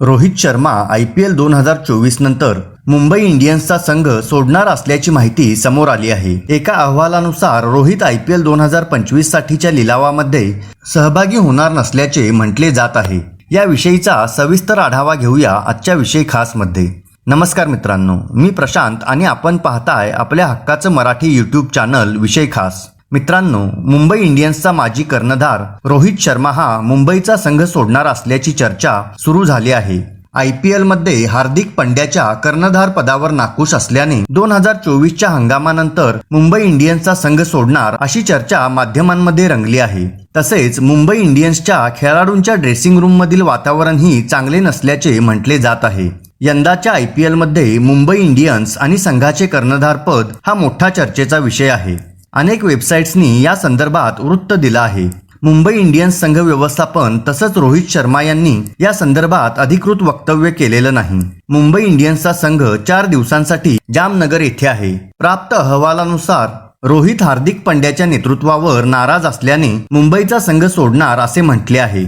Rohit Sharma I P L दोन हजार चोवीस नंतर मुंबई इंडियन्सचा संघ सोडणार असल्याची माहिती समोर आली आहे. एका अहवालानुसार रोहित आय पी एल दोन हजार पंचवीस साठीच्या लिलावामध्ये सहभागी होणार नसल्याचे म्हटले जात आहे. याविषयीचा सविस्तर आढावा घेऊया आजच्या विषय खासमध्ये नमस्कार मित्रांनो मी प्रशांत आणि आपण पाहताय आपल्या हक्काचं मराठी यूट्यूब चॅनल विषय खास. मित्रांनो मुंबई इंडियन्सचा माजी कर्णधार रोहित शर्मा हा मुंबईचा संघ सोडणार असल्याची चर्चा सुरू झाली आहे. आय पी एलमध्ये हार्दिक पंड्याच्या कर्णधार पदावर नाखुश असल्याने दोन हजार चोवीसच्या हंगामानंतर मुंबई इंडियन्सचा संघ सोडणार अशी चर्चा माध्यमांमध्ये रंगली आहे. तसेच मुंबई इंडियन्सच्या खेळाडूंच्या ड्रेसिंग रूममधील वातावरणही चांगले नसल्याचे म्हटले जात आहे. यंदाच्या आय पी एलमध्ये मुंबई इंडियन्स आणि संघाचे कर्णधारपद हा मोठा चर्चेचा विषय आहे. अनेक वेबसाईट्सनी या संदर्भात वृत्त दिलं आहे. मुंबई इंडियन्स संघ व्यवस्थापन तसंच रोहित शर्मा यांनी या संदर्भात अधिकृत वक्तव्य केलेलं नाही. मुंबई इंडियन्सचा संघ चार दिवसांसाठी जामनगर येथे आहे. प्राप्त अहवालानुसार रोहित हार्दिक पंड्याच्या नेतृत्वावर नाराज असल्याने मुंबईचा संघ सोडणार असे म्हटले आहे.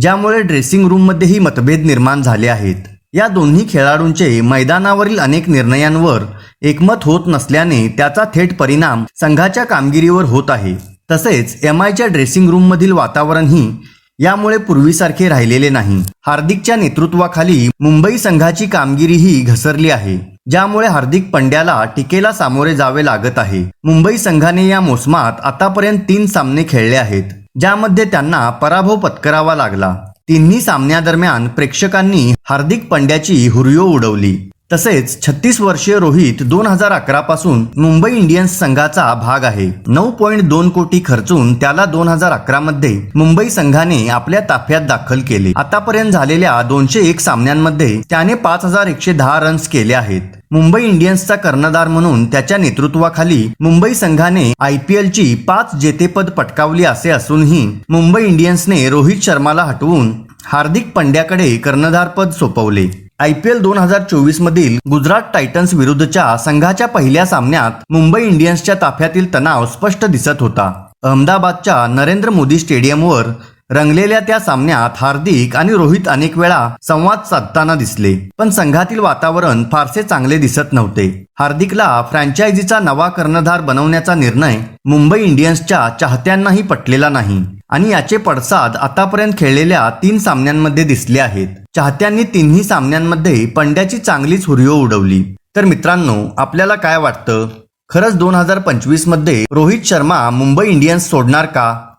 ज्यामुळे ड्रेसिंग रूममध्येही मतभेद निर्माण झाले आहेत. या दोन्ही खेळाडूंचे मैदानावरील अनेक निर्णयांवर एकमत होत नसल्याने त्याचा थेट परिणाम संघाच्या कामगिरीवर होत आहे. तसेच एम आयच्या ड्रेसिंग रूममधील वातावरणही यामुळे पूर्वीसारखे राहिलेले नाही. हार्दिकच्या नेतृत्वाखाली मुंबई संघाची कामगिरीही घसरली आहे ज्यामुळे हार्दिक पंड्याला टीकेला सामोरे जावे लागत आहे. मुंबई संघाने या मोसमात आतापर्यंत तीन सामने खेळले आहेत ज्यामध्ये त्यांना पराभव पत्करावा लागला. तिन्ही सामन्यादरम्यान प्रेक्षकांनी हार्दिक पंड्याची हुरियो उडवली. तसेच छत्तीस वर्षीय रोहित दोन हजार अकरा पासून मुंबई इंडियन्स संघाचा भाग आहे. नऊ पॉईंट दोन कोटी खर्चून त्याला दोन हजार अकरा मध्ये मुंबई संघाने आपल्या ताफ्यात दाखल केले. आतापर्यंत झालेल्या दोनशे एक सामन्यांमध्ये त्याने पाच हजार एकशे दहा रन्स केले आहेत. मुंबई इंडियन्सचा कर्णधार म्हणून त्याच्या नेतृत्वाखाली मुंबई संघाने आय पी एलची पाच जेतेपद पटकावली असे असूनही मुंबई इंडियन्सने रोहित शर्माला हटवून हार्दिक पंड्याकडे कर्णधारपद सोपवले. आय पी एल दोन हजार चोवीस मधील गुजरात टायटन्स विरुद्धच्या संघाच्या पहिल्या सामन्यात मुंबई इंडियन्सच्या ताफ्यातील तणाव स्पष्ट दिसत होता. अहमदाबादच्या नरेंद्र मोदी स्टेडियमवर रंगलेल्या त्या सामन्यात हार्दिक आणि रोहित अनेक वेळा संवाद साधताना दिसले. पण संघातील वातावरण फारसे चांगले दिसत नव्हते. हार्दिकला फ्रँचायझीचा नवा कर्णधार बनवण्याचा निर्णय मुंबई इंडियन्सच्या चाहत्यांनाही पटलेला नाही. आणि याचे पडसाद आतापर्यंत खेळलेल्या तीन सामन्यांमध्ये दिसले आहेत. चाहत्यांनी तिन्ही सामन्यांमध्ये पंड्याची चांगलीच हुरियो उडवली. तर मित्रांनो आपल्याला काय वाटतं? खरंच दोन हजार पंचवीसमध्ये रोहित शर्मा मुंबई इंडियन्स सोडणार का?